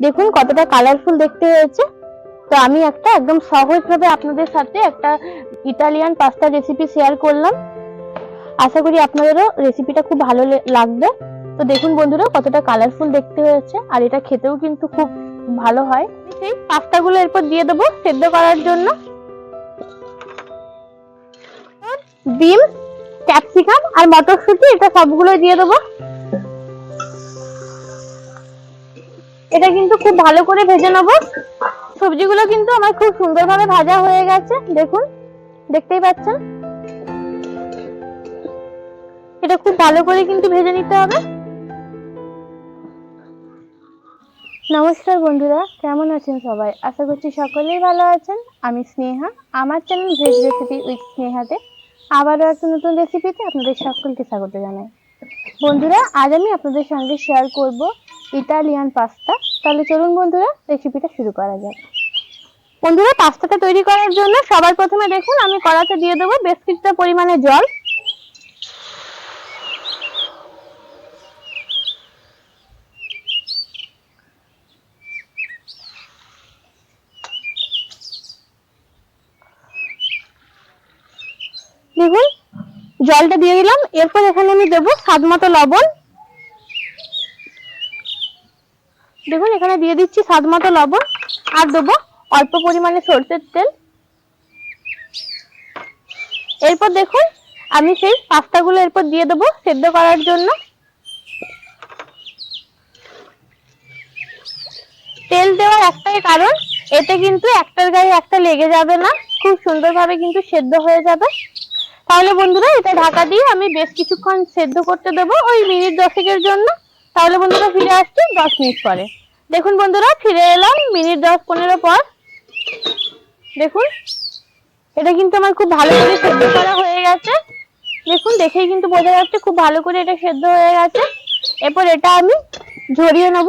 দেখুন কতটা কালারফুল দেখতে হয়েছে। তো আমি একটা একদম সহজভাবে আপনাদের সাথে একটা ইটালিয়ান পাস্তা রেসিপি শেয়ার করলাম। আশা করি আপনাদেরও রেসিপিটা খুব ভালো লাগবে। তো দেখুন বন্ধুরা, কতটা কালারফুল দেখতে হয়েছে। আর এটা খেতেও কিন্তু খুব ভালো হয়। সেই পাস্তাগুলো এরপর দিয়ে দেবো সেদ্ধ করার জন্য। ডিম, ক্যাপসিকাম আর মটরশুঁটি, এটা সবগুলো দিয়ে দেবো। এটা কিন্তু খুব ভালো করে ভেজে নেব। সবজিগুলো কিন্তু আমার খুব সুন্দরভাবে ভাজা হয়ে গেছে, দেখুন, দেখতেই পাচ্ছেন? এটা খুব ভালো করে কিন্তু ভেজে নিতে হবে। নমস্কার বন্ধুরা, কেমন আছেন সবাই? আশা করছি সকলেই ভালো আছেন। আমি স্নেহা, আমার চ্যানেল ভেজ রেসিপি উইথ স্নেহাতে আবারও একটা নতুন রেসিপিতে আপনাদের সকলকে স্বাগত জানাই। বন্ধুরা, আজ আমি আপনাদের সঙ্গে শেয়ার করব ইটালিয়ান পাস্তা। তাহলে চলুন বন্ধুরা রেসিপিটা শুরু করা যাক। বন্ধুরা, পাস্তাটা তৈরি করার জন্য সবার প্রথমে দেখুন, আমি কড়াতে দিয়ে দেবো বেশ কিছুটা পরিমাণে জল। দেখুন, জলটা দিয়ে দিলাম। এরপর এখানে আমি দেবো স্বাদ মতো লবণ। দেখুন, এখানে দিয়ে দিচ্ছি স্বাদ মতো লবণ আর দেবো অল্প পরিমাণে সরষের তেল। এরপর দেখুন, আমি সেই পাস্তাগুলো এরপর দিয়ে দেবো সেদ্ধ করার জন্য। তেল দেওয়ার একটাই কারণ, এতে কিন্তু একটার গায়ে একটা লেগে যাবে না, খুব সুন্দরভাবে কিন্তু সেদ্ধ হয়ে যাবে। তাহলে বন্ধুরা, এটা ঢাকা দিয়ে আমি বেশ কিছুক্ষণ সেদ্ধ করতে দেবো ওই মিনিট দশেকের জন্য। তাহলে বন্ধুরা ফিরে আসছি দশ মিনিট পরে। দেখুন বন্ধুরা, ফিরে এলাম মিনিট দশ পনেরো পর। দেখুন, এটা কিন্তু আমার খুব ভালো করে সেদ্ধ করা হয়ে গেছে। দেখুন, দেখেই কিন্তু বোঝা যাচ্ছে খুব ভালো করে এটা সেদ্ধ হয়ে গেছে। এরপর এটা আমি ঝরিয়ে নেব।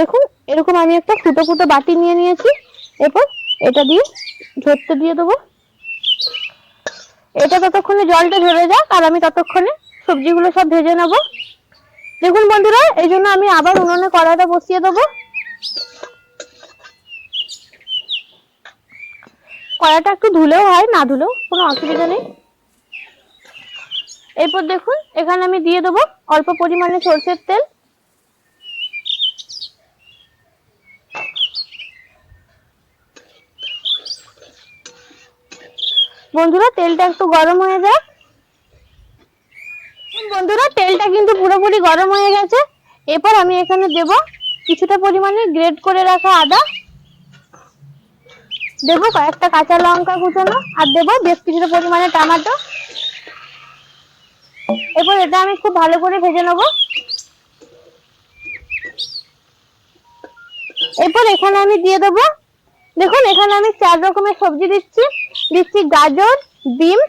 দেখুন, এরকম আমি একটা ফুটো ফুটো বাটি নিয়ে নিয়েছি। এরপর এটা দিয়ে ঝরতে দিয়ে দেবো। এটা ততক্ষণে জলটা ঝরে যাক, আর আমি ততক্ষণে সবজিগুলো সব ভেজে নেব। দেখুন বন্ধুরা, এই জন্য আমি আবার উনুনে কড়াটা বসিয়ে দেবো। কড়াটা একটু ধুলেও হয়, না ধুলেও কোনো অসুবিধা নেই। এরপর দেখুন, এখানে আমি দিয়ে দেবো অল্প পরিমাণে সরষের তেল। বন্ধুরা, তেলটা একটু গরম হয়ে যাক। বন্ধুরা, তেলটা কিন্তু পুরোপুরি গরম হয়ে গেছে। এরপর আমি এখানে দেব কিছুটা পরিমাণে গ্রেট করে রাখা আদা। দেব কয়েকটা কাঁচা লঙ্কা কুচানো আর দেব বেশ কিছুটা পরিমাণে টমেটো। এরপর এটা আমি খুব ভালো করে ভেজে নেব। এরপর এখানে আমি দিয়ে দেবো। দেখুন, এখানে আমি চার রকমের সবজি দিচ্ছি। দিচ্ছি গাজর, বিম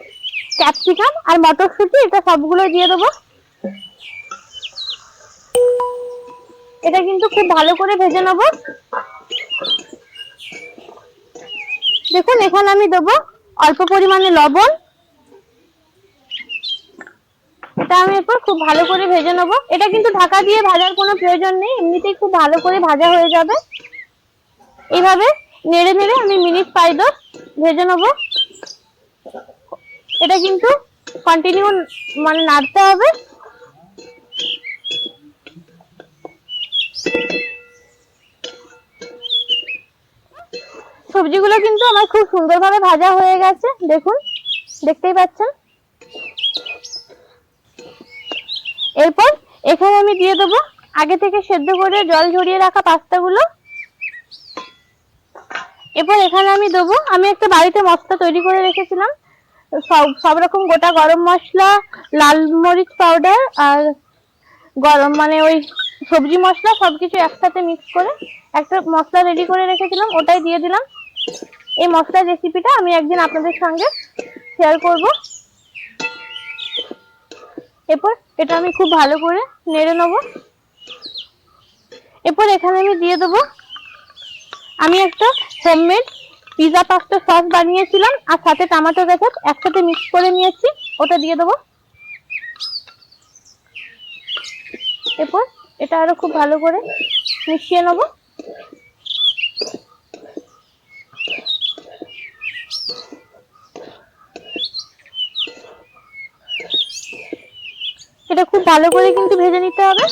ক্যাপসিকাম আর মটরশুঁটি, এটা সবগুলো দিয়ে দেবো। এটা কিন্তু খুব ভালো করে ভেজে নেব। দেখুন, এখানে আমি দেবো অল্প পরিমাণে লবণ। এটা আমি এরপর খুব ভালো করে ভেজে নেব। এটা কিন্তু ঢাকা দিয়ে ভাজার কোনো প্রয়োজন নেই, এমনিতেই খুব ভালো করে ভাজা হয়ে যাবে। এইভাবে নেড়ে নেড়ে আমি মিনিট পাই দশ ভেজে নেব। এটা কিন্তু কন্টিনিউ মানে নাড়তে হবে। সবজিগুলো কিন্তু আমার খুব সুন্দরভাবে ভাজা হয়ে গেছে, দেখুন, দেখতেই পাচ্ছেন। এরপর এখানে আমি দিয়ে দেবো আগে থেকে সেদ্ধ করে জল ঝরিয়ে রাখা পাস্তাগুলো। এরপর এখানে আমি দেবো, আমি একটা বাড়িতে মশলা তৈরি করে রেখেছিলাম সব সব রকম গোটা গরম মশলা, লাল মরিচ পাউডার আর গরম মানে ওই সবজি মশলা সবকিছু একসাথে মিক্স করে একটা মশলা রেডি করে রেখেছিলাম, ওটাই দিয়ে দিলাম। এই মশলার রেসিপিটা আমি একদিন আপনাদের সঙ্গে শেয়ার করব। এরপর এটা আমি খুব ভালো করে নেড়ে নেব। এরপর এখানে আমি দিয়ে দেবো, আমি একটা হোমমেড পিজা পাস্তা সস বানিয়েছিলাম আর সাথে টমেটো কেচাপ একসাথে মিক্স করে নিয়েছি। ওটা দিয়ে দেবো। এরপর এটা আরও খুব ভালো করে মিশিয়ে নেব। এটা খুব ভালো করে কিন্তু ভেজে নিতে হবে।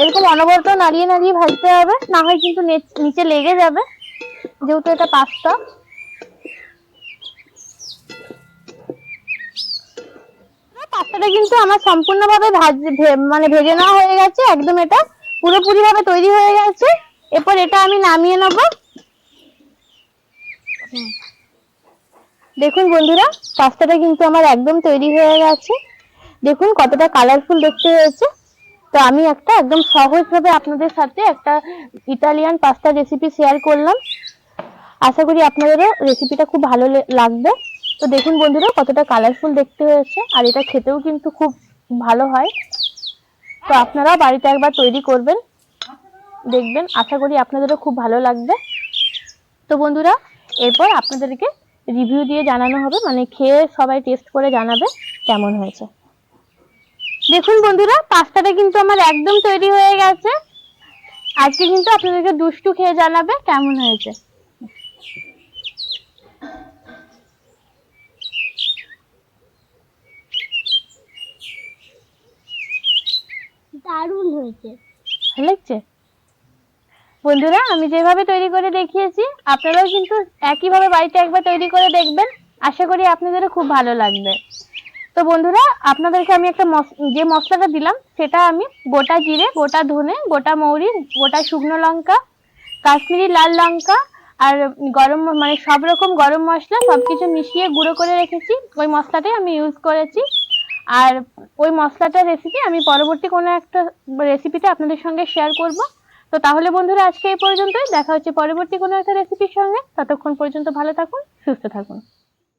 এরকম অনবরত নাড়িয়ে নাড়িয়ে ভাজতে হবে, না হয় কিন্তু নিচে লেগে যাবে, যেহেতু এটা পাস্তা। পাস্তাটা কিন্তু আমার সম্পূর্ণভাবে ভাজ মানে ভেজে নেওয়া হয়ে গেছে, একদম এটা পুরোপুরি ভাবে তৈরি হয়ে গেছে। এরপর এটা আমি নামিয়ে নেব। দেখুন বন্ধুরা, পাস্তাটা কিন্তু আমার একদম তৈরি হয়ে গেছে। দেখুন কতটা কালারফুল দেখতে হয়েছে। তো আমি একটা একদম সহজভাবে আপনাদের সাথে একটা ইটালিয়ান পাস্তা রেসিপি শেয়ার করলাম। আশা করি আপনাদেরও রেসিপিটা খুব ভালো লাগবে। তো দেখুন বন্ধুরা, কতটা কালারফুল দেখতে হয়েছে, আর এটা খেতেও কিন্তু খুব ভালো হয়। তো আপনারা বাড়িতে একবার তৈরি করবেন, দেখবেন। আশা করি আপনাদেরও খুব ভালো লাগবে। তো বন্ধুরা, এরপর আপনাদেরকে রিভিউ দিয়ে জানানো হবে মানে খেয়ে সবাই টেস্ট করে জানাবে কেমন হয়েছে। দেখুন বন্ধুরা পাস্তাটা কিন্তু আমার একদম তৈরি হয়ে গেছে। আজকে কিন্তু আপনাদেরকে দুষ্টু খেয়ে জানাবে কেমন হয়েছে। দারুণ হয়েছে। ভালো লাগছে? বন্ধুরা আমি যেভাবে তৈরি করে দেখিয়েছি আপনারাও কিন্তু একইভাবে বাড়িতে একবার তৈরি করে দেখবেন। আশা করি আপনাদেরও খুব ভালো লাগবে। তো বন্ধুরা, আপনাদেরকে আমি একটা যে মশলাটা দিলাম, সেটা আমি গোটা জিরে, গোটা ধনে, গোটা মৌরি গোটা শুকনো লঙ্কা, কাশ্মীরি লাল লঙ্কা আর গরম মানে সব রকম গরম মশলা সব কিছু মিশিয়ে গুঁড়ো করে রেখেছি। ওই মশলাটাই আমি ইউজ করেছি। আর ওই মশলাটার রেসিপি আমি পরবর্তী কোনো একটা রেসিপিতে আপনাদের সঙ্গে শেয়ার করব। তো তাহলে বন্ধুরা, আজকে এই পর্যন্তই। দেখা হচ্ছে পরবর্তী কোনো একটা রেসিপির সঙ্গে। ততক্ষণ পর্যন্ত ভালো থাকুন, সুস্থ থাকুন।